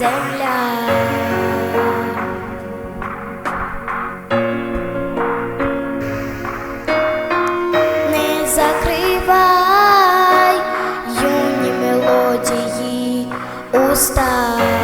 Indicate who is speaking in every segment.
Speaker 1: Не закрывай юні мелодии уста.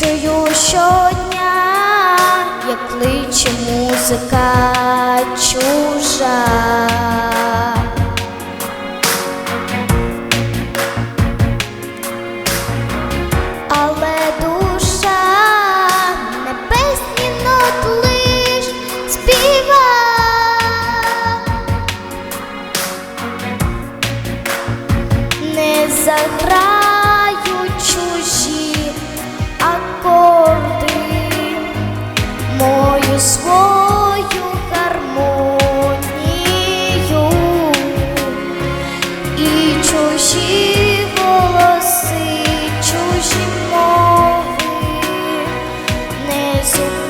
Speaker 1: чую щодня, як кличе музика чужа. Але душа небесні нот лиш співа. Не загра. Jesús.